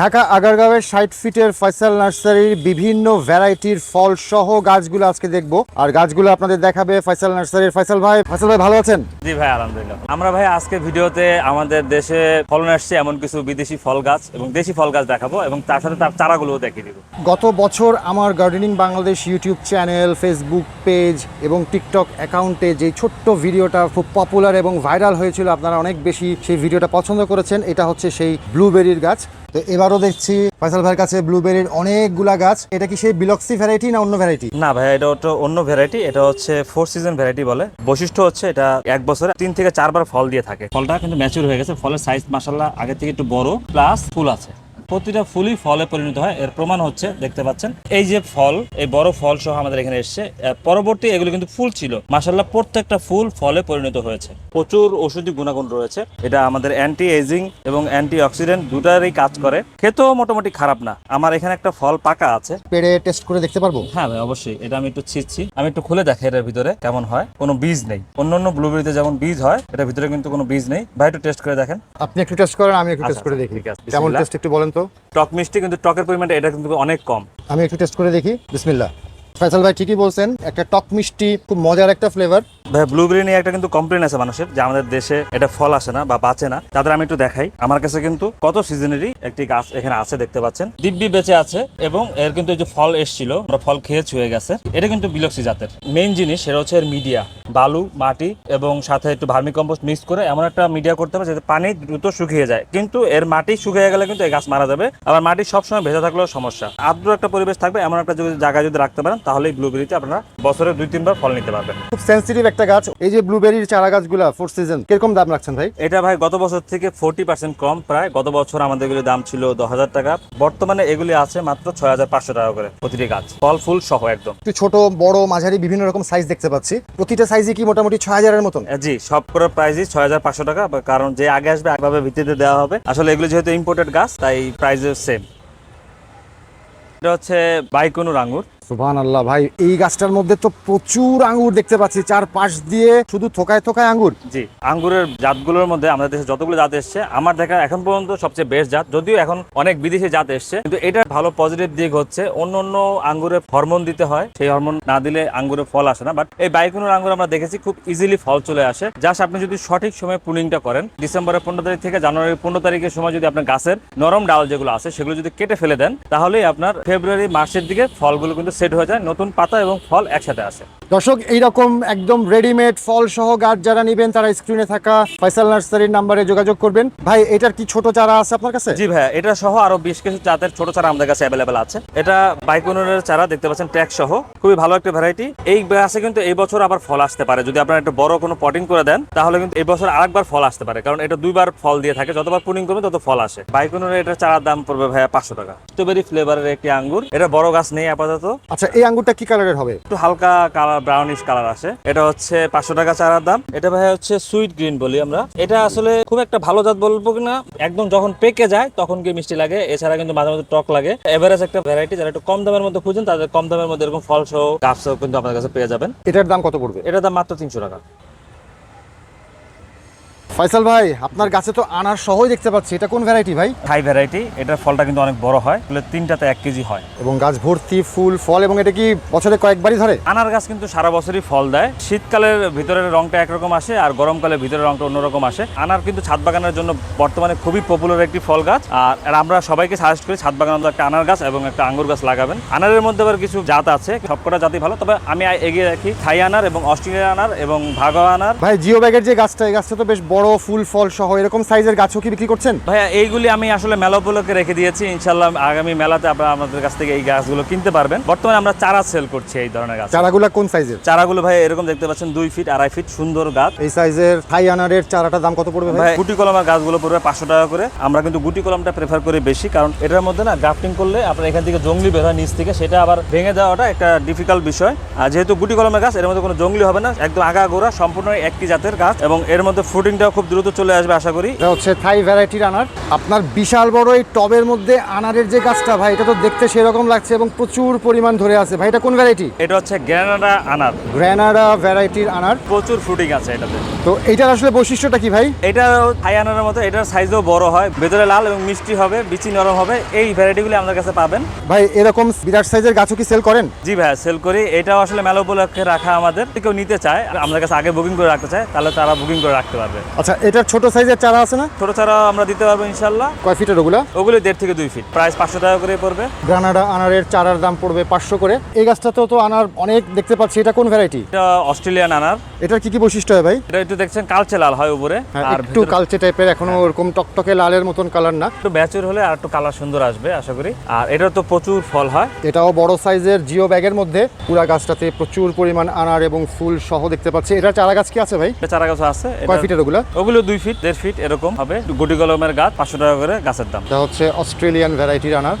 ঢাকা আগারগাঁওয়ের ষাট ফিটের ফয়সাল নার্সারির বিভিন্ন ভ্যারাইটির ফল সহ গাছগুলো আজকে দেখব। আর গাছগুলো আপনাদের দেখাবে ফয়সাল নার্সারির। ফয়সাল ভাই ফয়সাল ভাই ভালো আছেন? জি ভাই আলহামদুলিল্লাহ। আমরা ভাই আজকে ভিডিওতে আমাদের দেশে ফলন আসছে এমন কিছু বিদেশি ফল গাছ এবং দেশি ফল গাছ দেখাবো এবং তার সাথে তার চারাগুলোও দেখিয়ে দিব। গত বছর আমার gardening Bangladesh YouTube channel Facebook page এবং টিকটক অ্যাকাউন্টে যে ছোট্ট ভিডিওটা খুব পপুলার এবং ভাইরাল হয়েছিল আপনারা অনেক বেশি সেই ভিডিওটা পছন্দ করেছেন এটা হচ্ছে সেই ব্লুবেরির গাছ। তো এবারও দেখছি ফয়সাল ভাইয়ের কাছে ব্লুবেরির অনেকগুলা গাছ। এটা কি সেই বিলক্সি ভ্যারাইটি না অন্য ভ্যারাইটি না ভাই এটা তো অন্য ভ্যারাইটি এটা হচ্ছে ফোর সিজন ভ্যারাইটি বলে। বৈশিষ্ট্য হচ্ছে এটা এক বছরে তিন থেকে চারবার ফল দিয়ে থাকে। ফলটা কিন্তু ম্যাচুর হয়ে গেছে, ফলের সাইজ মাসাল্লাহ আগে থেকে একটু বড় প্লাস ফুল আছে। প্রতিটা ফুলই ফলে পরিণত হয়। এর প্রমাণ হচ্ছে দেখতে পাচ্ছেন এই যে ফল এই বড় ফল সহ আমাদের এখানে এসছে। পরবর্তী এগুলো কিন্তু ফুল ছিল। মাসাল্লাহ প্রত্যেকটা ফুল ফলে পরিণত হয়েছে। প্রচুর ওষুধি গুণাগুণ রয়েছে। এটা আমাদের অ্যান্টি এজিং এবং অ্যান্টি অক্সিডেন্ট দুটারই কাজ করে। খেতেও মোটামুটি খারাপ না। আমার এখানে একটা ফল পাকা আছে। পেড়ে টেস্ট করে দেখতে পারব? হ্যাঁ ভাই অবশ্যই। এটা আমি একটু ছিচ্ছি। আমি একটু খুলে দেখাই এটার ভিতরে কেমন হয়। কোনো বীজ নেই। অন্য অন্য ব্লুবেরিতে যেমন বীজ হয় এটার ভিতরে কিন্তু কোনো বীজ নেই। ভাই একটু টেস্ট করে দেখেন। আপনি একটু টেস্ট করেন আমি একটু টেস্ট আচ্ছা, করে দেখি। কেমন টেস্ট একটু বলেন তো? টক মিষ্টি কিন্তু টকের পরিমাণটা এটা কিন্তু অনেক কম। আমি একটু টেস্ট করে দেখি। বিসমিল্লা ফয়সাল ভাই ঠিকই বলছেন একটা টক মিষ্টি খুব মজার একটা ফ্লেভার ভাই ব্লুবেরি নিয়ে একটা কিন্তু কমপ্লেন আছে মানুষের যে আমাদের দেশে এটা ফল আসে না বা বাঁচে না। তাদের আমি একটু দেখাই। আমার কাছে কিন্তু কত সিজনেরই একটি গাছ এখানে আছে দেখতে পাচ্ছেন। দিব্যি বেঁচে আছে এবং এর কিন্তু এই যে ফল এসছিল, আমরা ফল খেয়ে ছুঁয়ে গেছে। এটা কিন্তু বিলক্সি জাতের। মেইন জিনিস সেটা হচ্ছে এর মিডিয়া বালু, মাটি এবং সাথে একটু ভার্মি কম্পোস্ট মিক্স করে এমন একটা মিডিয়া করতে হবে যাতে পানি দ্রুত শুকিয়ে যায়। কিন্তু এর মাটি শুকিয়ে গেলে কিন্তু এই গাছ মারা যাবে। আবার মাটি সবসময় ভেজা থাকলেও সমস্যা। আর্দ্র একটা পরিবেশ থাকবে, এমন একটা জায়গায় যদি রাখতে পারেন তাহলে ব্লুবেরিতে আপনারা বছরে দুই, তিনবার ফল নিতে পারবেন। খুব সেন্সিটিভ একটা গাছ এই যে ব্লুবেরির চারা গাছগুলা ফোর সিজন কীরকম দাম রাখছেন ভাই? এটা ভাই গত বছর থেকে ফোরটি পার্সেন্ট কম প্রায়। গত বছর আমাদের এগুলির দাম ছিল দশ হাজার টাকা। বর্তমানে এগুলি আছে মাত্র ছয় হাজার পাঁচশো টাকা করে প্রতিটি গাছ। ফল ফুল সহ একদম। একটু ছোট বড় মাঝারি বিভিন্ন রকম সাইজ দেখতে পাচ্ছি। প্রতিটা সাইজে কি মোটামুটি ছয় হাজারের মতন? জি সব করে প্রাইসই ছয় হাজার পাঁচশো টাকা কারণ যে আগে আসবে একভাবে ভিত্তিতে দেওয়া হবে। আসলে এগুলো যেহেতু ইম্পোর্টেড গাছ তাই প্রাইসের সেম এটা হচ্ছে বাইকুনুর আঙ্গুর। সুবহান আল্লাহ ভাই, এই গাছটার মধ্যে তো প্রচুর আঙ্গুর দেখতে পাচ্ছি চার পাশ দিয়ে শুধু থোকায় থোকায় আঙ্গুর। জি, আঙ্গুরের জাতগুলোর মধ্যে আমাদের দেশে যতগুলো জাত এসছে, আমার দেখা এখন পর্যন্ত সবচেয়ে বেস্ট জাত, যদিও এখন অনেক বিদেশি জাত এসছে, কিন্তু এটার ভালো পজিটিভ দিক হচ্ছে, অন্য অন্য আঙ্গুরে হরমোন দিতে হয়, সেই হরমোন না দিলে আঙ্গুরে ফল আসে না বাট এই বাইকুনুর আঙ্গুর আমরা দেখেছি, খুব ইজিলি ফল চলে আসে। জাস্ট আপনি যদি সঠিক সময়ে পুলিংটা করেন ডিসেম্বরের পনেরো তারিখ থেকে জানুয়ারির পনেরো তারিখের সময় যদি আপনার গাছের নরম ডাল যেগুলো আছে, সেগুলো যদি কেটে ফেলে দেন, তাহলেই আপনার ফেব্রুয়ারি মার্চের দিকে ফলগুলো কিন্তু সেট হয়ে যায় নতুন পাতা এবং ফল একসাথে আসে। দর্শক এইরকম একদম রেডিমেড ফল সহ গাছ যারা নেবেন তারা স্ক্রিনে থাকা ফয়সাল নার্সারির নাম্বারে যোগাযোগ করবেন। ভাই এটার কি ছোট চারা আছে আপনার কাছে? জি ভাইয়া এটা সহ আরও বেশ কিছু জাতের ছোট চারা আমাদের কাছে অ্যাভেলেবেল আছে। এটা বাইকোনের চারা দেখতে পাচ্ছেন ট্যাগ সহ। খুবই ভালো একটা ভ্যারাইটি এই গাছে কিন্তু এই বছর আবার ফল আসতে পারে। যদি আপনারা একটা বড় কোনো পটিং করে দেন তাহলে কিন্তু এই বছর আরেকবার ফল আসতে পারে। কারণ এটা দুইবার ফল দিয়ে থাকে। যতবার পুনিং করবে তত ফল আসে। বাইকোনের এটা চারার দাম পড়বে ভাইয়া পাঁচশো টাকা। স্ট্রবেরি ফ্লেভারের একটি আঙ্গুর। এটা বড় গাছ নেই আপাতত। আচ্ছা এই আঙ্গুরটা কি কালারের হবে? একটু হালকা কালার ব্রাউনিশ কালার আসে এটা হচ্ছে পাঁচশো টাকা চারার দাম। এটা ভাই হচ্ছে সুইট গ্রিন বলি আমরা। এটা আসলে খুব একটা ভালো জাত বলব কিনা একদম যখন পেকে যায় তখন কি মিষ্টি লাগে। এছাড়া কিন্তু মাঝে মাঝে টক লাগে। এভারেজ একটা ভ্যারাইটি যারা একটু কম দামের মধ্যে খুঁজেন তাদের কম দামের মধ্যে এরকম ফল সহ গাছ সহ কিন্তু আপনার কাছে পেয়ে যাবেন। এটার দাম কত পড়বে? এটার দাম মাত্র তিনশো টাকা। ফয়সাল ভাই আপনার গাছে তো আনার সহই দেখতে পাচ্ছি। এটা কোন ভ্যারাইটি ভাই? হাই ভ্যারাইটি এটার ফলটা কিন্তু অনেক বড় হয় তাহলে তিনটাতে এক কেজি হয়। এবং গাছ ভর্তি ফুল ফল এবং এটা কি বছরে কয়েকবারই ধরে? আনার গাছ কিন্তু সারা বছরই ফল দেয়। শীতকালের ভিতরের রংটা একরকম আসে আর গরমকালের ভিতরের রংটা অন্যরকম আসে। আনার কিন্তু ছাদ বাগানের জন্য বর্তমানে খুবই পপুলার একটি ফল গাছ। আর আমরা সবাইকে সাজেস্ট করি ছাদ বাগানের একটা আনার গাছ এবং একটা আঙ্গুর গাছ লাগাবেন। আনারের মধ্যে আবার কিছু জাত আছে সবকটা জাতি ভালো তবে আমি এগিয়ে রাখি থাই আনার এবং অস্ট্রেলিয়া আনার এবং ভাগা আনার। ভাই জিও ব্যাগের যে গাছটা এই গাছটা তো বেশ বড় ফুল ফল সহ এরকম সাইজের গাছও কি বিক্রি করছেন? ভাইয়া এইগুলি আমি আসলে মেলা উপলক্ষে রেখে দিয়েছি। ইনশাল্লাহ আগামী মেলাতে আপনারা আমাদের কাছ থেকে এই গাছগুলো কিনতে পারবেন। বর্তমানে আমরা চারা সেল করছি এই ধরনের গাছ। চারাগুলো কোন সাইজের? চারাগুলো ভাই এরকম দেখতে পাচ্ছেন দুই ফিট আড়াই ফিট সুন্দর গাছ। এই সাইজের থাই আনারের চারাটার দাম কত পড়বে ভাই? ভাই গুটি কলমের গাছগুলো পড়বে পাঁচশো টাকা করে। আমরা কিন্তু গুটি কলমটা প্রেফার করি বেশি কারণ এটার মধ্যে না গ্রাফটিং করলে আপনার এখান থেকে জঙ্গলি বের হয় নিচ থেকে। সেটা আবার ভেঙে দেওয়াটা একটা ডিফিকাল্ট বিষয়। আর যেহেতু গুটি কলমের গাছ এর মধ্যে কোনো জঙ্গলি হবে না। একদম আগা গোড়া সম্পূর্ণ একটি জাতের গাছ এবং এর মধ্যে ফ্রুটিংটাও খুব দ্রুত চলে আসবে আশা করি। এটা হচ্ছে থাই ভ্যারাইটির আনার আপনার বিশাল বড় এই টবের মধ্যে আনারের যে গাছটা ভাই এটা তো দেখতে সেরকম লাগছে এবং প্রচুর পরিমাণ ধরে আছে। ভাই এটা কোন ভ্যারাইটি এটা হচ্ছে গ্রানাডা আনার। গ্র্যানাডা ভ্যারাইটির আনার প্রচুর ফ্রুটিং আছে এটাতে। তো এটার আসলে বৈশিষ্ট্যটা কি ভাই? এটা থাই আনারের মতো এটার সাইজও বড় হয়। ভেতরে লাল এবং মিষ্টি হবে বিচি নরম হবে। এই ভ্যারাইটিগুলি আমাদের কাছে পাবেন। ভাই এরকম বিরাট সাইজের গাছও কি সেল করেন? জি ভাইয়া সেল করি। এটাও আসলে মেলা উপলক্ষে রাখা আমাদের। কেউ নিতে চায় আমাদের কাছে আগে বুকিং করে রাখতে চায় তাহলে তারা বুকিং করে রাখতে পারবে। আচ্ছা এটার ছোট সাইজের চারা আছে না? ছোট চারা আমরা দিতে পারব ইনশাল্লাহ কয় ফিটের ওগুলা? ওগুলো দেড় থেকে দুই ফিট। প্রাইস পাঁচশো টাকা করে পড়বে। গ্রানাডা আনারের চারার দাম পড়বে পাঁচশো করে। এই গাছটাতেও তো আনার অনেক দেখতে পাচ্ছি। এটা কোন ভ্যারাইটি এটা অস্ট্রেলিয়ান আনার। এটার কি কি বৈশিষ্ট্য হয় ভাই? এটা একটু দেখছেন কালচে লাল হয় উপরে। হ্যাঁ, আর একটু কালচে টাইপের এখনও ওরকম টকটকে লালের মতন কালার না। একটু ব্যাচুর হলে আর একটু কালার সুন্দর আসবে আশা করি। আর এটা তো প্রচুর ফল হয়। এটাও বড় সাইজের জিও ব্যাগের মধ্যে। পুরা গাছটাতে প্রচুর পরিমাণ আনার এবং ফুল সহ দেখতে পাচ্ছি। এটা চারা গাছ কি আছে ভাই? এটা চারা গাছ আছে। কয় ফিটের ওগুলা? ওগুলো দুই ফিট দেড় ফিট এরকম হবে। গুটি কলমের গাছ, পাঁচশো টাকা করে গাছের দাম। হচ্ছে অস্ট্রেলিয়ান ভ্যারাইটির আনার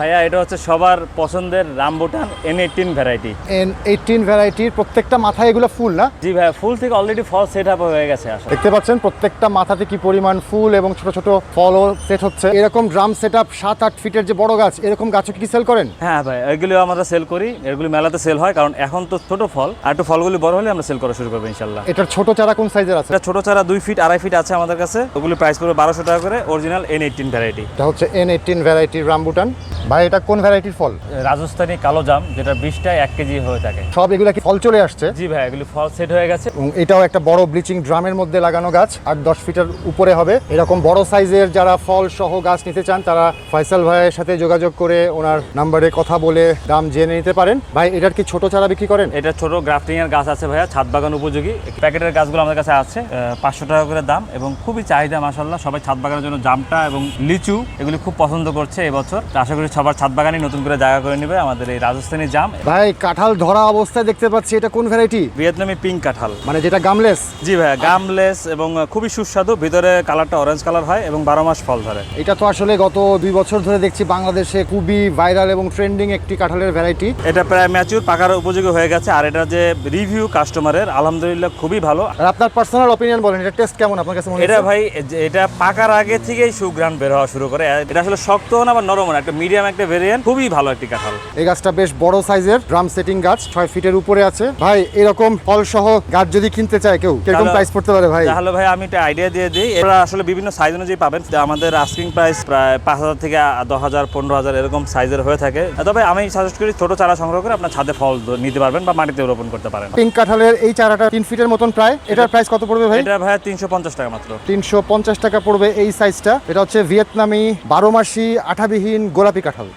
ভাইয়া এটা হচ্ছে সবার পছন্দের rambutan N eighteen variety N eighteen ভ্যারাইটির প্রত্যেকটা মাথায় এগুলো ফুল না? জি ভাইয়া ফুল থেকে অলরেডি ফল সেট আপ হয়ে গেছে আসলে। দেখতে পাচ্ছেন প্রত্যেকটা মাথাতে কি পরিমাণ ফুল এবং ছোট ছোট ফলও সেট হচ্ছে। এরকম ড্রাম সেট আপ সাত আট ফিটের যে বড় গাছ এরকম গাছও কি সেল করেন? হ্যাঁ ভাই এগুলো আমরা সেল করি এগুলো মেলাতে সেল হয় কারণ এখন তো ছোট ফল আর একটু ফলগুলি বড় হলে আমরা সেল করা শুরু করব ইনশাল্লাহ এটার ছোট চারা কোন সাইজের আছে? এটা ছোট চারা দুই ফিট আড়াই ফিট আছে আমাদের কাছে ওগুলো প্রাইস পড়বে বারোশো টাকা করে অরিজিনাল এন এইটিন ভ্যারাইটি এটা হচ্ছে এন এইটিন ভ্যারাইটির রামবুটান। ভাই এটা কোন ভ্যারাইটির ফল? রাজস্থানি কালো জাম যেটা বিশটায় এক কেজি হয়ে থাকে। সব এগুলা কি ফল চলে আসছে? জি ভাই এগুলি ফল সেট হয়ে গেছে। এটাও একটা বড় ব্লিচিং ড্রামের মধ্যে লাগানো গাছ আর দশ ফিটের উপরে হবে। এরকম বড় সাইজের যারা ফল সহ গাছ নিতে চান তারা ফয়সাল ভাইয়ের সাথে যোগাযোগ করে ওনার নাম্বারে কথা বলে দাম জেনে নিতে পারেন। ভাই এটার কি ছোট চারা বিক্রি করেন? এটা ছোট গ্রাফটিং এর গাছ আছে ভাইয়া ছাদ বাগান উপযোগী। প্যাকেটের গাছগুলো আমাদের কাছে আছে পাঁচশো টাকা করে দাম এবং খুবই চাহিদা মাসাল্লাহ সবাই ছাদ বাগানের জন্য জামটা এবং লিচু এগুলি খুব পছন্দ করছে এবছর। আশা করি সবার ছাদ বাগানই নতুন করে জায়গা করে নেবে আমাদের এই রাজস্থানী জাম। ভাই কাঁঠাল ধরা অবস্থায় দেখতে পাচ্ছি এটা কোন ভ্যারাইটি ভিয়েতনামি পিঙ্ক কাঁঠাল। মানে যেটা গামলেস জি ভাই গামলেস এবং খুবই সুস্বাদু ভিতরে কালারটা অরেঞ্জ কালার হয় এবং বারো মাস ফল ধরে। এটা তো আসলে গত দুই বছর ধরে দেখছি বাংলাদেশে খুবই ভাইরাল এবং ট্রেন্ডিং একটি কাঁঠালের ভ্যারাইটি এটা প্রায় ম্যাচিউর পাকার উপযোগী হয়ে গেছে আর এটা যে রিভিউ কাস্টমারের আলহামদুলিল্লাহ খুবই ভালো। আর আপনার পার্সোনাল অপিনিয়ন বলেন এটা টেস্ট কেমন আপনার কাছে মনে এটা ভাই এটা পাকার আগে থেকেই সুগ্রান বের হওয়া শুরু করে এটা আসলে শক্ত না বা নরম না একটা মিডিয়াম একটা ভেরিয়েন্ট খুবই ভালো একটি কাঁঠাল। এই গাছটা বেশ বড় সাইজের ড্রাম সেটিং গাছ ছয় ফিটের উপরে আছে। ভাই এরকম ফল সহ গাছ যদি কিনতে চায় কেউ কীরকম প্রাইস পড়তে পারে ভাই? তাহলে ভাই আমি একটা আইডিয়া দিয়ে দিই। এরা আসলে বিভিন্ন সাইজ অনুযায়ী পাবেন। আমাদের আস্কিং প্রাইস প্রায় পাঁচ হাজার থেকে দশ হাজার পনেরো হাজার এরকম সাইজের হয়ে থাকে। তবে আমি সাজেস্ট করি ছোট চারা সংগ্রহ করে আপনার ছাদে ফল নিতে পারবেন বা মাটিতে রোপণ করতে পারেন। পিঙ্ক কাঁঠালের এই চারাটা তিন ফিটের মতন প্রায়। এটার প্রাইস কত পড়বে ভাই? এটা ভাই তিনশো পঞ্চাশ টাকা মাত্র। তিনশো পঞ্চাশ টাকা পড়বে এই সাইজটা এটা হচ্ছে ভিয়েতনামি বারো মাসি আঠাবিহীন গোলাপি কাঁঠাল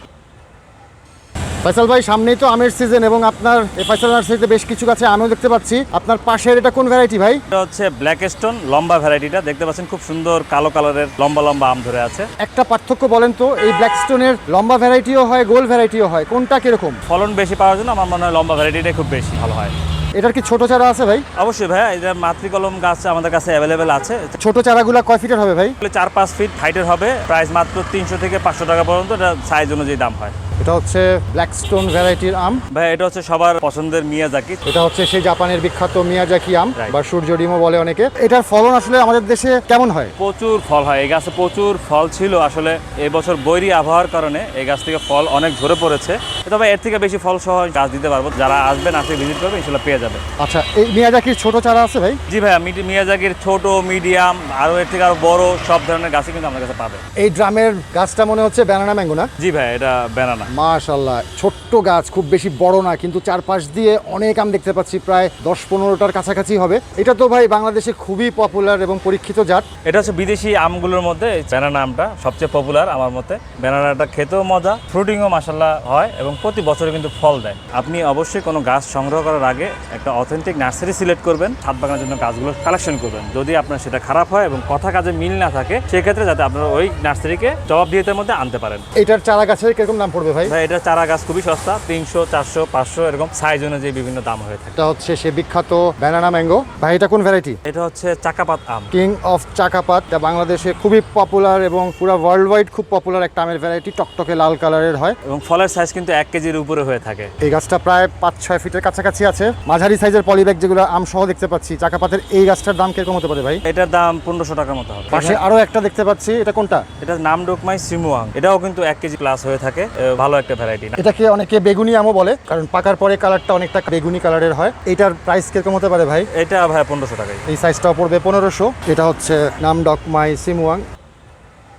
ফয়সাল ভাই সামনেই তো আমের সিজন এবং আপনার এই ফয়সাল নার্সারিতে বেশ কিছু গাছে আমিও দেখতে পাচ্ছি। আপনার পাশের এটা কোন ভ্যারাইটি ভাই? এটা হচ্ছে ব্ল্যাক স্টোন লম্বা ভ্যারাইটিটা দেখতে পাচ্ছেন খুব সুন্দর কালো কালারের লম্বা লম্বা আম ধরে আছে। একটা পার্থক্য বলেন তো এই ব্ল্যাক স্টোনের লম্বা ভ্যারাইটিও হয় গোল ভ্যারাইটিও হয় কোনটা কীরকম? ফলন বেশি পাওয়ার জন্য আমার মনে হয় লম্বা ভ্যারাইটিটাই খুব বেশি ভালো হয়। এটার কি ছোট চারা আছে ভাই? অবশ্যই ভাই এটা মাতৃকলম গাছ আমাদের কাছে অ্যাভেলেবেল আছে। ছোট চারাগুলো কয় ফিটের হবে ভাই? চার পাঁচ ফিট হাইটের হবে। প্রাইস মাত্র তিনশো থেকে পাঁচশো টাকা পর্যন্ত এটা সাইজ অনুযায়ী দাম হয়। এটা হচ্ছে ব্ল্যাক স্টোন ভ্যারাইটির আম। ভাই এটা হচ্ছে সবার পছন্দের মিয়াজাকি। এটা হচ্ছে সেই জাপানের বিখ্যাত মিয়াজাকি আম. বা সূর্য ডিমও বলে অনেকে। এটার ফলন আসলে আমাদের দেশে কেমন হয়? প্রচুর ফল হয়। এই গাছে প্রচুর ফল ছিল আসলে এবছর বৈরী আবহাওয়ার কারণে এই গাছ থেকে ফল অনেক ঝরে পড়েছে। তবে এর থেকে বেশি ফল সহ গাছ দিতে পারব। যারা আসবেন আসে ভিজিট করবে ইনশাল্লাহ পেয়ে যাবে আচ্ছা এই মিয়াজাকির ছোট চারা আছে ভাই? জি ভাইয়া মিটি- মিয়াজাকির ছোট মিডিয়াম আরও এর থেকে আরও বড় সব ধরনের গাছই কিন্তু আমাদের কাছে পাবে। এই ড্রামের গাছটা মনে হচ্ছে ব্যানানা ম্যাঙ্গো না? জি ভাই এটা ব্যানানা। মাশাল্লাহ ছোট্ট গাছ খুব বেশি বড় না কিন্তু চারপাশ দিয়ে অনেক আম দেখতে পাচ্ছি প্রায় দশ পনেরোটার কাছাকাছি হবে। এটা তো ভাই বাংলাদেশে খুবই পপুলার এবং পরীক্ষিত জাত। এটা হচ্ছে বিদেশি আমগুলোর মধ্যে ব্যানানা আমটা সবচেয়ে পপুলার আমার মতে। ব্যানানাটা খেতেও মজা ফ্রুটিংও মাসাল্লাহ হয় এবং প্রতি বছরে কিন্তু ফল দেয়। আপনি অবশ্যই কোনো গাছ সংগ্রহ করার আগে একটা অথেন্টিক নার্সারি সিলেক্ট করবেন ছাদ বাগানের জন্য গাছগুলো কালেকশন করবেন। যদি আপনার সেটা খারাপ হয় এবং কথা কাজে মিল না থাকে সেক্ষেত্রে যাতে আপনার ওই নার্সারিকে জবাব দিয়ে মধ্যে আনতে পারেন। এটার চারা গাছের কীরকম নাম পড়বে ভাই? ভাই এটা চারা গাছ খুবই সস্তা তিনশো চারশো পাঁচশো এরকম সাইজ অনুযায়ী বিভিন্ন দাম হয়ে থাকে। এটা হচ্ছে সে বিখ্যাত ব্যানানা ম্যাঙ্গো ভাই এটা কোন ভ্যারাইটি এটা হচ্ছে চাকাপাত আম। King of চাকাপাত। এটা বাংলাদেশে খুবই পপুলার এবং পুরো ওয়ার্ল্ড ওয়াইড খুব পপুলার একটা আমের ভ্যারাইটি টকটকে লাল কালারের হয়। এবং ফলের সাইজ কিন্তু এক কেজির উপরে হয়ে থাকে। এই গাছটা প্রায় পাঁচ ছয় ফিটের কাছাকাছি আছে। মাঝারি সাইজের পলিব্যাগ যেগুলো আম সহ দেখতে পাচ্ছি চাকাপাতের এই গাছটার দাম কীরকম হতে পারে ভাই? এটার দাম পনেরোশো টাকার মতো হবে। পাশে আরও একটা দেখতে পাচ্ছি। এটা কোনটা? এটা নাম ডোকমাই সিমুয়াং এটাও কিন্তু এক কেজি প্লাস হয়ে থাকে। ভালো একটা ভ্যারাইটি না। এটাকে অনেকে বেগুনি আমও বলে কারণ পাকার পরে কালারটা অনেকটা বেগুনি কালারের হয়। এটার প্রাইস কীরকম হতে পারে ভাই? এটা ভাই পনেরোশো টাকায়। এই সাইজটা পড়বে পনেরোশো। এটা হচ্ছে নাম ডক ডকমাই সিমুয়াং।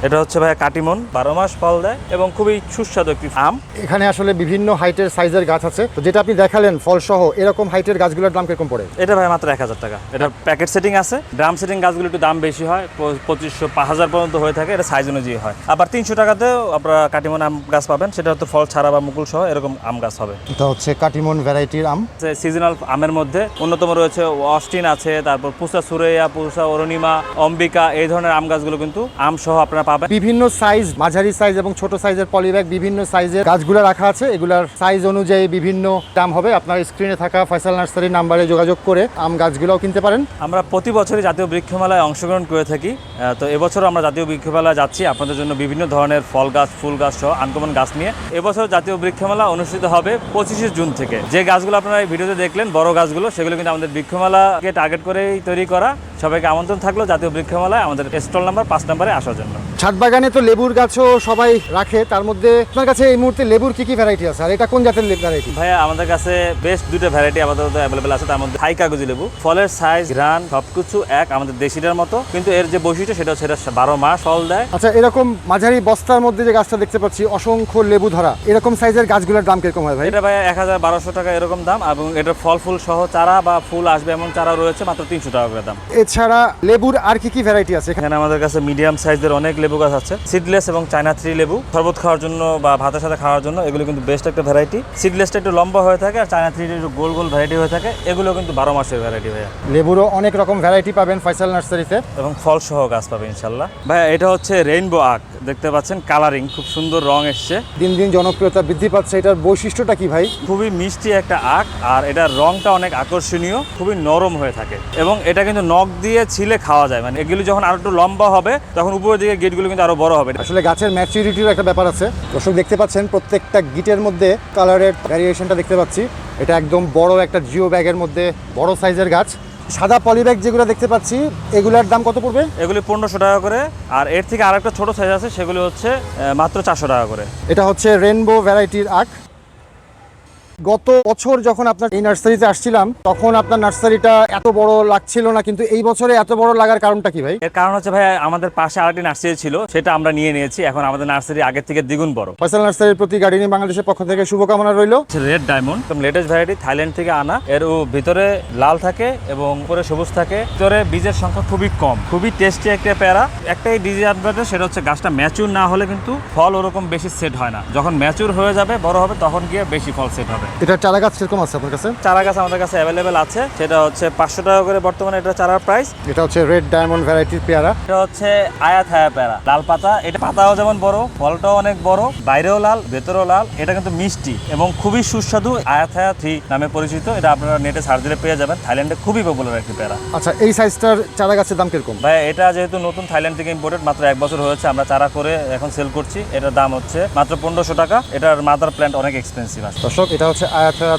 এটা হচ্ছে ভাই কাটিমন। বারো মাস ফল দেয় এবং খুবই সুস্বাদু একটি আম? এখানে আসলে বিভিন্ন হাইটের সাইজের গাছ আছে। তো যেটা আপনি দেখালেন ফল সহ এরকম হাইটের গাছগুলোর দাম কীরকম পড়ে? এটা ভাই মাত্র এক হাজার টাকা। এটা প্যাকেট সেটিং আছে। ড্রাম সেটিং গাছগুলো একটু দাম বেশি হয় প- পঁচিশশো পাঁচ হাজার পর্যন্ত হয়ে থাকে এটা সাইজ অনুযায়ী হয়। আবার তিনশো টাকাতেও আপনারা কাটিমন আম গাছ পাবেন। সেটা হয়তো ফল ছাড়া বা মুকুল সহ এরকম আম গাছ হবে। এটা হচ্ছে কাটিমন ভ্যারাইটির আম। সিজনাল আমের মধ্যে অন্যতম রয়েছে অস্টিন আছে তারপর পুষা সুরেয়া পুষা অরুণিমা অম্বিকা এই ধরনের আম গাছগুলো কিন্তু আম সহ আপনারা পাবেন। বিভিন্ন সাইজ মাঝারি সাইজ এবং ছোট সাইজের পলিব্যাগ বিভিন্ন সাইজের গাছগুলো রাখা আছে। এগুলার সাইজ অনুযায়ী বিভিন্ন দাম হবে। আপনার স্ক্রিনে থাকা ফয়সাল নার্সারির নাম্বারে যোগাযোগ করে আম গাছগুলোও কিনতে পারেন। আমরা প্রতি বছরই জাতীয় বৃক্ষমেলায় অংশগ্রহণ করে থাকি। তো এবছরও আমরা জাতীয় বৃক্ষমেলায় যাচ্ছি। আপনাদের জন্য বিভিন্ন ধরনের ফল গাছ ফুল গাছ সহ আনকমন গাছ নিয়ে। এবছর জাতীয় বৃক্ষমেলা অনুষ্ঠিত হবে পঁচিশে জুন থেকে। যে গাছগুলো আপনারা এই ভিডিওতে দেখলেন বড় গাছগুলো সেগুলো কিন্তু আমাদের বৃক্ষমেলাকে টার্গেট করেই তৈরি করা। সবাইকে আমন্ত্রণ থাকল জাতীয় বৃক্ষমেলায় আমাদের স্টল নাম্বার পাঁচ নাম্বারে আসার জন্য। ছাদ বাগানে তো লেবুর গাছও সবাই রাখে তার মধ্যে আপনার কাছে এই মুহূর্তে লেবুর কি কি ভ্যারাইটি আছে? আর এটা কোন জাতের ভ্যারাইটি ভাইয়া আমাদের কাছে বেশ দুটো ভ্যারাইটি আপাতত অ্যাভেলেবেল আছে তার মধ্যে হাই কাগজি লেবু ফলের সাইজ গ্রান সবকিছু এক আমাদের দেশিটার মতো কিন্তু এর যে বৈশিষ্ট্য সেটা এটা বারো মাস ফল দেয়। আচ্ছা এরকম মাঝারি বস্তার মধ্যে যে গাছটা দেখতে পাচ্ছি অসংখ্য লেবু ধরা এরকম সাইজের গাছগুলোর দাম কীরকম হয় ভাই? এটা ভাই এক হাজার বারোশো টাকা এরকম দাম এবং এটার ফল ফুল সহ চারা বা ফুল আসবে এমন চারা রয়েছে মাত্র তিনশো টাকা করে দাম। এছাড়া লেবুর আর কি কি ভ্যারাইটি আছে এখানে? আমাদের কাছে মিডিয়াম সাইজের অনেক লেবু গাছ আছে। সিডলেস এবং চায়না থ্রি লেবু। শরবত খাওয়ার জন্য বা ভাতের সাথে খাওয়ার জন্য এগুলো কিন্তু বেস্ট একটা ভ্যারাইটি সিডলেসটা একটু লম্বা হয়ে থাকে আর চায়না থ্রি একটু গোল গোল ভ্যারাইটি হয়ে থাকে। এগুলো কিন্তু বারো মাসের ভ্যারাইটি ভাইয়া। লেবুরও অনেক রকম ভ্যারাইটি পাবেন ফয়সাল নার্সারিতে। এবং ফল সহ গাছ পাবেন ইনশাল্লাহ। ভাইয়া এটা হচ্ছে রেইনবো আক দেখতে পাচ্ছেন কালারিং খুব সুন্দর রং এসছে। দিন দিন জনপ্রিয়তা বৃদ্ধি পাচ্ছে। এটার বৈশিষ্ট্যটা কি ভাই? খুবই মিষ্টি একটা আখ। আর এটার রংটা অনেক আকর্ষণীয় খুবই নরম হয়ে থাকে। এবং এটা কিন্তু নখ দিয়ে ছিলে খাওয়া যায়। মানে এগুলো যখন আরও একটু লম্বা হবে তখন উপরের দিকে গেটগুলো কিন্তু আরও বড় হবে। আসলে গাছের ম্যাচুরিটির একটা ব্যাপার আছে। দর্শক দেখতে পাচ্ছেন প্রত্যেকটা গিটের মধ্যে কালারের ভ্যারিয়েশনটা দেখতে পাচ্ছি। এটা একদম বড় একটা জিও ব্যাগের মধ্যে বড় সাইজের গাছ। সাদা পলিব্যাগ যেগুলো দেখতে পাচ্ছি এগুলার দাম কত পড়বে? এগুলি পনেরোশো টাকা করে। আর এর থেকে আর একটা ছোট সাইজ আছে সেগুলো হচ্ছে মাত্র চারশো টাকা করে। এটা হচ্ছে রেনবো ভ্যারাইটির আখ। গত বছর যখন আপনার এই নার্সারিতে আসছিলাম তখন আপনার নার্সারিটা এত বড় লাগছিল না কিন্তু এই বছরে এত বড় লাগার কারণটা কি ভাই? এর কারণ হচ্ছে ভাই আমাদের পাশে আরেকটি নার্সারি ছিল সেটা আমরা নিয়ে নিয়েছি এখন আমাদের নার্সারি আগের থেকে দ্বিগুণ বড়। ফয়সাল নার্সারির প্রতি গার্ডেনিং বাংলাদেশের পক্ষ থেকে শুভকামনা রইল। Red diamond. Latest variety Thailand থেকে আনা। এর ও ভিতরে লাল থাকে এবং উপরে সবুজ থাকে। ভিতরে বীজের সংখ্যা খুবই কম খুবই টেস্টি একটা প্যারা। একটাই ডিসঅ্যাডভান্টেজ সেটা হচ্ছে গাছটা ম্যাচুর না হলে কিন্তু ফল ওরকম বেশি সেট হয় না। যখন ম্যাচুর হয়ে যাবে বড় হবে তখন গিয়ে বেশি ফল সেট হবে। এটা চারা গাছ কীরকম আছে আপনার কাছে? চারা গাছ আমাদের কাছে অ্যাভেলেবেল আছে। সেটা হচ্ছে পাঁচশো টাকা করে বর্তমানে এটা চারার প্রাইস এটা হচ্ছে রেড ডায়মন্ড ভ্যারাইটির পেয়ারা। এটা হচ্ছে আয়াত হায়া প্যারা লাল পাতা। এটা পাতাও যেমন বড় ফলটাও অনেক বড় বাইরেও লাল ভেতরেও লাল। এটা কিন্তু মিষ্টি এবং খুবই সুস্বাদু আয়াত হায়া থ্রি নামে পরিচিত। এটা আপনারা নেটে সার্চ দিলে পেয়ে যাবেন। থাইল্যান্ডে খুবই পপুলার একটি প্যারা। আচ্ছা এই সাইজটার চারা গাছের দাম কীরকম? ভাই এটা যেহেতু নতুন থাইল্যান্ড থেকে ইম্পোর্টেড মাত্র এক বছর হয়েছে। আমরা চারা করে এখন সেল করছি। এটার দাম হচ্ছে মাত্র পনেরোশো টাকা। এটার মাদার প্ল্যান্ট অনেক এক্সপেন্সিভ আছে। দর্শক এটা হচ্ছে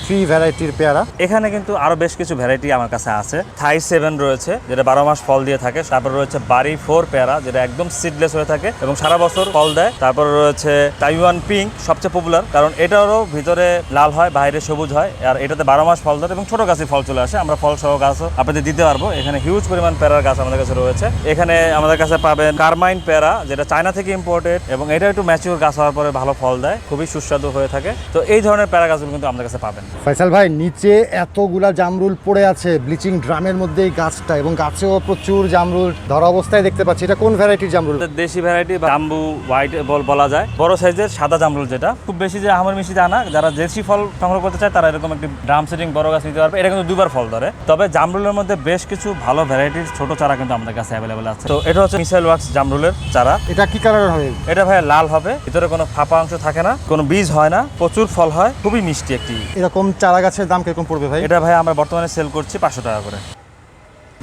থ্রি ভ্যারাইটির পেয়ারা। এখানে কিন্তু আরও বেশ কিছু ভ্যারাইটি আমার কাছে আছে। থাই সেভেন রয়েছে, যেটা বারো মাস ফল দিয়ে থাকে। তারপর রয়েছে বাড়ি ফোর পেয়ারা, যেটা একদম সিডলেস হয়ে থাকে এবং সারা বছর ফল দেয়। তারপর রয়েছে তাইওয়ান পিঙ্ক সবচেয়ে পপুলার কারণ এটারও ভিতরে লাল হয়, বাইরে সবুজ হয়, আর এটাতে বারো মাস ফল দেয় এবং ছোট গাছে ফল চলে আসে। আমরা ফল সহ গাছও আপনাদের দিতে পারব। এখানে হিউজ পরিমাণ প্যারার গাছ আমাদের কাছে রয়েছে। এখানে আমাদের কাছে পাবেন কারমাইন প্যারা, যেটা চায়না থেকে ইম্পোর্টেড এবং এটা একটু ম্যাচিওর গাছ হওয়ার পরে ভালো ফল দেয়। খুবই সুস্বাদু হয়ে থাকে। তো এই ধরনের প্যারা গাছগুলো কিন্তু কিন্তু আমাদের কাছে পাবেন। ফয়সাল ভাই নিচে এতগুলা জামরুল পড়ে আছে ব্লিচিং ড্রামের মধ্যে এই গাছটা এবং গাছেও প্রচুর জামরুল ধরা অবস্থায় দেখতে পাচ্ছি। এটা কোন ভ্যারাইটির জামরুল? দেশি ভ্যারাইটি জাম্বু হোয়াইট বল বলা যায়। বড় সাইজের সাদা জামরুল যেটা। খুব বেশি যে আমার মিশি জানা যারা দেশি ফল সংগ্রহ করতে চায় তারা এরকম একটি ড্রাম সেটিং বড় গাছ নিতে পারবে। এটা কিন্তু দুবার ফল ধরে। তবে জামরুলের মধ্যে বেশ কিছু ভালো ভ্যারাইটির ছোট চারা কিন্তু আমাদের কাছে অ্যাভেলেবেল আছে। তো এটা হচ্ছে মিসাইল ওয়াক্স জামরুলের চারা। এটা কি কালারের হবে? এটা ভাই লাল হবে। ভিতরে কোনো ফাঁপা অংশ থাকে না কোনো বীজ হয় না প্রচুর ফল হয় খুবই মিষ্টি। একটি। এরকম চারা গাছের দাম কীরকম পড়বে ভাই? এটা ভাই আমরা বর্তমানে সেল করছি পাঁচশো টাকা করে।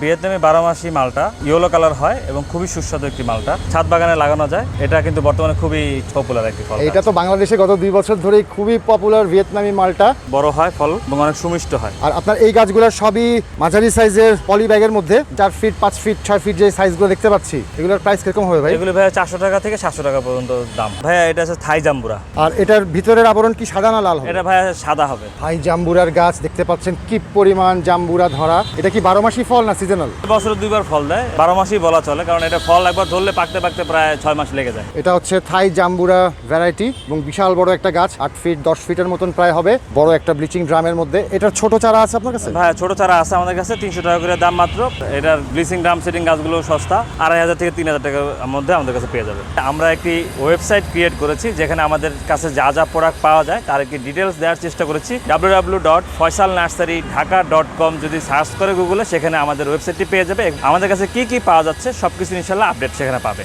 ভিয়েতনামি বারো মাসি মালটা ইয়েলো কালার হয় এবং খুবই সুস্বাদু একটি মালটা। ছাদ বাগানে লাগানো যায়। এটা কিন্তু বর্তমানে খুবই পপুলার একটি ফল। এটা তো বাংলাদেশে গত দুই বছর ধরেই খুবই পপুলার ভিয়েতনামি মালটা। বড় হয় ফল এবং অনেক সুমিষ্ট হয়। আর আপনার এই গাছগুলো সবই মাঝারি সাইজের পলি ব্যাগের মধ্যে চার ফিট পাঁচ ফিট ছয় ফিট যে সাইজগুলো দেখতে পাচ্ছি এগুলোর প্রাইস কীরকম হবে ভাই? এগুলো ভাই চারশো টাকা থেকে সাতশো টাকা পর্যন্ত দাম। ভাইয়া এটা হচ্ছে থাই জাম্বুরা। আর এটার ভিতরের আবরণ কি সাদা না লাল হবে? এটা ভাইয়া সাদা হবে। হাই জাম্বুরার গাছ দেখতে পাচ্ছেন কি পরিমাণ জাম্বুরা ধরা। এটা কি বারো মাসি ফল না সিজনাল বছরে দুইবার ফল দেয় বারো মাসই বলা চলে কারণ এটা ফল একবার ধরলে পাকতে পাকতে প্রায় ছয় মাস লেগে যায়। এটা হচ্ছে থাই জাম্বুরা ভ্যারাইটি এবং বিশাল বড় একটা গাছ আট ফিট দশ ফিটের মতন প্রায় হবে বড় একটা ব্লিচিং ড্রামের মধ্যে। এটার ছোট চারা আছে আপনার কাছে? ভাই ছোট চারা আছে আমাদের কাছে তিনশো টাকা করে দাম মাত্র। এটার ব্লিচিং ড্রাম সেটিং গাছগুলো সস্তা আড়াই হাজার থেকে তিন হাজার টাকার মধ্যে আমাদের কাছে পেয়ে যাবে। আমরা একটি ওয়েবসাইট ক্রিয়েট করেছি যেখানে আমাদের কাছে যা যা প্রোডাক্ট পাওয়া যায় তার একটি ডিটেলস দেওয়ার চেষ্টা করেছি। W W dot Faisal nursery Dhaka dot com যদি সার্চ করে গুগলে সেখানে আমাদের ওয়েবসাইটটি পেয়ে যাবে। আমাদের কাছে কি কি পাওয়া যাচ্ছে সব কিছু ইনশাল্লাহ আপডেট সেখানে পাবে।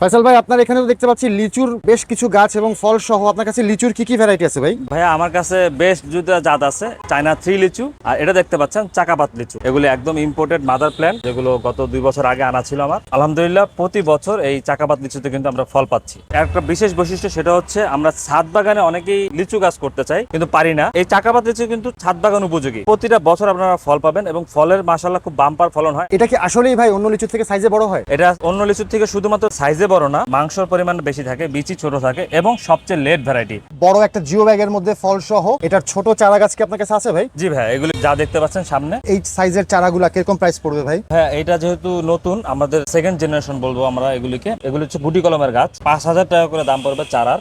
ফয়সাল ভাই আপনার এখানে তো দেখতে পাচ্ছি লিচুর বেশ কিছু গাছ এবং ফল সহ আপনার কাছে লিচুর কি কি ভ্যারাইটি আছে ভাই? ভাইয়া আমার কাছে বেশ দুটা জাত আছে চায়না থ্রি লিচু আর এটা দেখতে পাচ্ছেন চাকাপাত লিচু। এগুলো একদম ইম্পোর্টেড মাদার প্ল্যান্ট যেগুলো গত দুই বছর আগে আনা ছিল আমার। আলহামদুলিল্লাহ প্রতি বছর এই চাকাপাত লিচুতে কিন্তু আমরা ফল পাচ্ছি। একটা বিশেষ বৈশিষ্ট্য সেটা হচ্ছে আমরা ছাদ বাগানে অনেকেই লিচু গাছ করতে চাই কিন্তু পারি না। এই চাকাপাত লিচু কিন্তু ছাদ বাগান উপযোগী। প্রতিটা বছর আপনারা ফল পাবেন এবং ফলের মাসাল্লাহ খুব বাম্পার ফলন হয়। এটা কি আসলেই ভাই অন্য লিচুর থেকে সাইজে বড় হয়? এটা অন্য লিচুর থেকে শুধুমাত্র সাইজে বড় না মাংসর পরিমাণ বেশি থাকে বিচি ছোট থাকে এবং সবচেয়ে লেট ভ্যারাইটি বড় একটা জিও ব্যাগের মধ্যে ফল সহ এটার ছোট চারা গাছ কি আপনার কাছে আছে ভাই? জি ভাই এগুলি যা দেখতে পাচ্ছেন সামনে। এই সাইজের চারাগুলা কীরকম প্রাইস পড়বে ভাই? হ্যাঁ এটা যেহেতু নতুন আমাদের সেকেন্ড জেনারেশন বলব আমরা এগুলিকে। এগুলি হচ্ছে গুটি কলমের গাছ। পাঁচ হাজার টাকা করে দাম পড়বে চারার।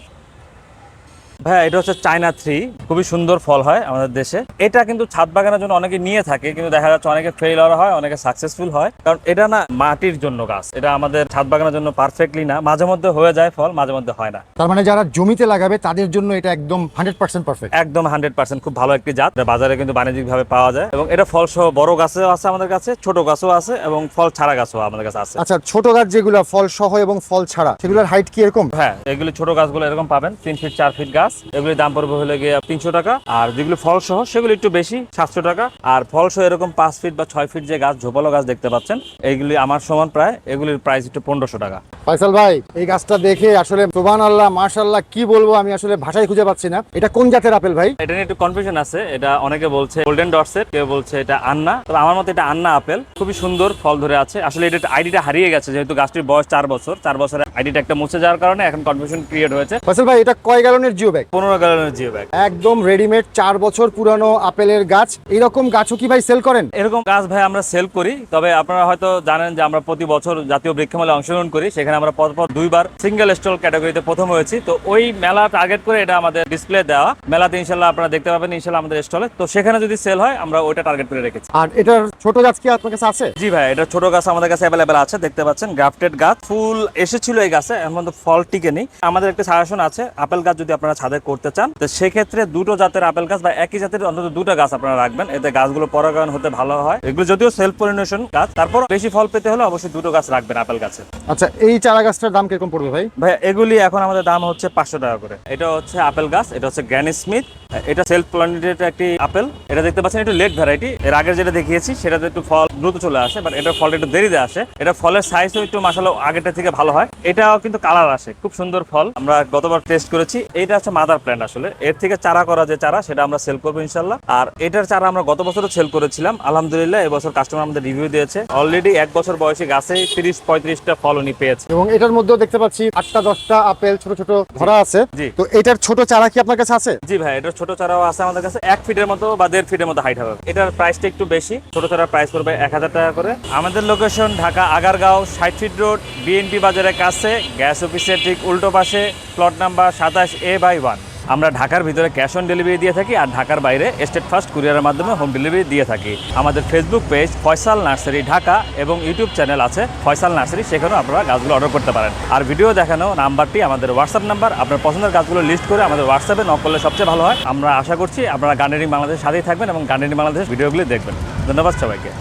ভাইয়া এটা হচ্ছে চায়না থ্রি খুবই সুন্দর ফল হয় আমাদের দেশে। এটা কিন্তু ছাদ বাগানের জন্য অনেকে নিয়ে থাকে কিন্তু দেখা যাচ্ছে অনেকে ফেইলার হয় অনেকে সাকসেসফুল হয়। কারণ এটা না মাটির জন্য গাছ। এটা আমাদের ছাদ বাগানের জন্য পারফেক্টলি না। মাঝে মধ্যে হয়ে যায় ফল মাঝে মধ্যে হয় না। তার মানে যারা জমিতে লাগাবে তাদের জন্য এটা একদম হান্ড্রেড পার্সেন্ট পারফেক্ট একদম হান্ড্রেড পার্সেন্ট খুব ভালো একটি জাত। বাজারে কিন্তু বাণিজ্যিকভাবে পাওয়া যায়। এবং এটা ফল সহ বড় গাছও আছে আমাদের কাছে ছোট গাছও আছে এবং ফল ছাড়া গাছও আমাদের কাছে আছে। আচ্ছা ছোট গাছ যেগুলো ফল সহ এবং ফল ছাড়া সেগুলোর হাইট কি এরকম? হ্যাঁ এগুলো ছোট গাছগুলো এরকম পাবেন তিন ফিট চার ফিট গাছ। এগুলির দাম পড়বে হলে গিয়ে তিনশো টাকা আর যেগুলো ফল সহ সেগুলো একটু বেশি সাতশো টাকা। আর ফল সহ এরকম পাঁচ ফিট বা ছয় ফিট যে গাছ ঝোপালো গাছ দেখতে পাচ্ছেন এইগুলি আমার সমান প্রায় এগুলির প্রাইস একটু পনেরোশো টাকা। ফয়সাল ভাই এই গাছটা দেখে আসলে প্রবান আল্লাহ মাশাল্লাহ কি বলব আমি আসলে ভাষায় খুঁজে পাচ্ছি না। এটা কোন জাতের আপেল ভাই? এটা নিয়ে একটু কনফিউশন আছে এটা অনেকে বলছে গোল্ডেন ডটসেট কেউ বলছে এটা আন্না। তবে আমার মতে এটা আন্না আপেল খুবই সুন্দর ফল ধরে আছে। আসলে এটা আইডিটা হারিয়ে গেছে যেহেতু গাছটির বয়স চার বছর চার বছরের আইডিটা একটা মুছে যাওয়ার কারণে এখন কনফিউশন ক্রিয়েট হয়েছে। ফয়সাল ভাই এটা কয় গ্যালনের জিও ব্যাগ? পনেরো গ্যালনের জিও ব্যাগ একদম রেডিমেড চার বছর পুরানো আপেলের গাছ। এইরকম গাছও কি ভাই সেল করেন? এরকম গাছ ভাই আমরা সেল করি তবে আপনারা হয়তো জানেন যে আমরা প্রতি বছর জাতীয় বৃক্ষমেলা অংশগ্রহণ করি সেখানে আমরা পরপর দুইবার সিঙ্গেল স্টল ক্যাটাগরিতে প্রথম হয়েছি। তো ওই মেলা টার্গেট করে এটা আমাদের ডিসপ্লে দেওয়া। মেলাতে ইনশাল্লাহ আপনারা দেখতে পাবেন ইনশাল্লাহ আমাদের স্টলে তো সেখানে যদি সেল হয় আমরা ওইটা টার্গেট করে রেখেছি। আর এটার ছোট গাছ কি আপনার কাছে আছে? জি ভাই এটা ছোট গাছ আমাদের কাছে অ্যাভেলেবেল আছে দেখতে পাচ্ছেন গ্রাফটেড গাছ। ফুল এসেছিল এই গাছে এখন পর্যন্ত ফল টিকে নেই। আমাদের একটা সাজেশন আছে আপেল গাছ যদি আপনারা ছাদে করতে চান তো সেক্ষেত্রে দুটো জাতের আপেল গাছ বা একই জাতের অন্তত দুটো গাছ আপনারা রাখবেন। এতে গাছগুলো পরাগায়ন হতে ভালো হয়। এগুলো যদিও সেলফ পলিনেশন গাছ তারপর বেশি ফল পেতে হলে অবশ্যই দুটো গাছ রাখবেন আপেল গাছে। আচ্ছা এই চারা গাছটার দাম কীরকম পড়বে ভাই? ভাই এগুলি এখন আমাদের দাম হচ্ছে পাঁচশো টাকা করে। এটা হচ্ছে আপেল গাছ এটা হচ্ছে গ্র্যানি স্মিথ এটা সেলফ প্লান্টেড একটি আপেল। এটা দেখতে পাচ্ছেন একটু লেট ভ্যারাইটি এর আগে যেটা দেখিয়েছি সেটাতে একটু ফল দ্রুত চলে আসে বাট এটা ফলটা একটু দেরিতে আসে। এটা ফলের সাইজও একটু মাসালো আগেরটা থেকে ভালো হয়। এটাও কিন্তু কালার আসে খুব সুন্দর ফল। আমরা গতবার টেস্ট করেছি। এটা হচ্ছে মাদার প্ল্যান্ট আসলে। এর থেকে চারা করা যে চারা সেটা আমরা সেল করব ইনশাল্লাহ আর এটার চারা আমরা গত বছরও সেল করেছিলাম আলহামদুলিল্লাহ এবছর কাস্টমার আমাদের রিভিউ দিয়েছে। অলরেডি এক বছর বয়সী গাছে তিরিশ পঁয়ত্রিশটা ফল উনি পেয়েছে। এবং এটার মধ্যেও দেখতে পাচ্ছি আটটা দশটা আপেল ছোট ছোট ধরা আছে। জি। তো এটার ছোট চারা কি আপনার কাছে আছে? জি ভাই এটার ছোট চারাও আছে আমাদের কাছে। এক ফিটের মতো বা দেড় ফিটের মতো হাইট হবে। এটার প্রাইসটা একটু বেশি। ছোট চারার প্রাইস পড়বে এক হাজার টাকা করে। আমাদের লোকেশন ঢাকা আগারগাঁও ষাট ফিট রোড বিএনপি বাজারের কাছে। গ্যাস অফিসের ঠিক উল্টো পাশে। প্লট নাম্বার সাতাশ এ বাই আমরা ঢাকার ভিতরে ক্যাশ অন ডেলিভারি দিয়ে থাকি আর ঢাকার বাইরে স্টেট ফার্স্ট কুরিয়ারের মাধ্যমে হোম ডেলিভারি দিয়ে থাকি। আমাদের Facebook page Faisal nursery Dhaka এবং ইউটিউব চ্যানেল আছে ফয়সাল নার্সারি। সেখানেও আপনারা গাছগুলো অর্ডার করতে পারেন। আর ভিডিও দেখানো নাম্বারটি আমাদের হোয়াটসঅ্যাপ নাম্বার আপনার পছন্দের গাছগুলো লিস্ট করে আমাদের হোয়াটসঅ্যাপে নক করলে সবচেয়ে ভালো হয়। আমরা আশা করছি আপনারা গার্ডেনিং বাংলাদেশের সাথেই থাকবেন এবং গার্ডেনিং বাংলাদেশ ভিডিওগুলি দেখবেন। ধন্যবাদ সবাইকে।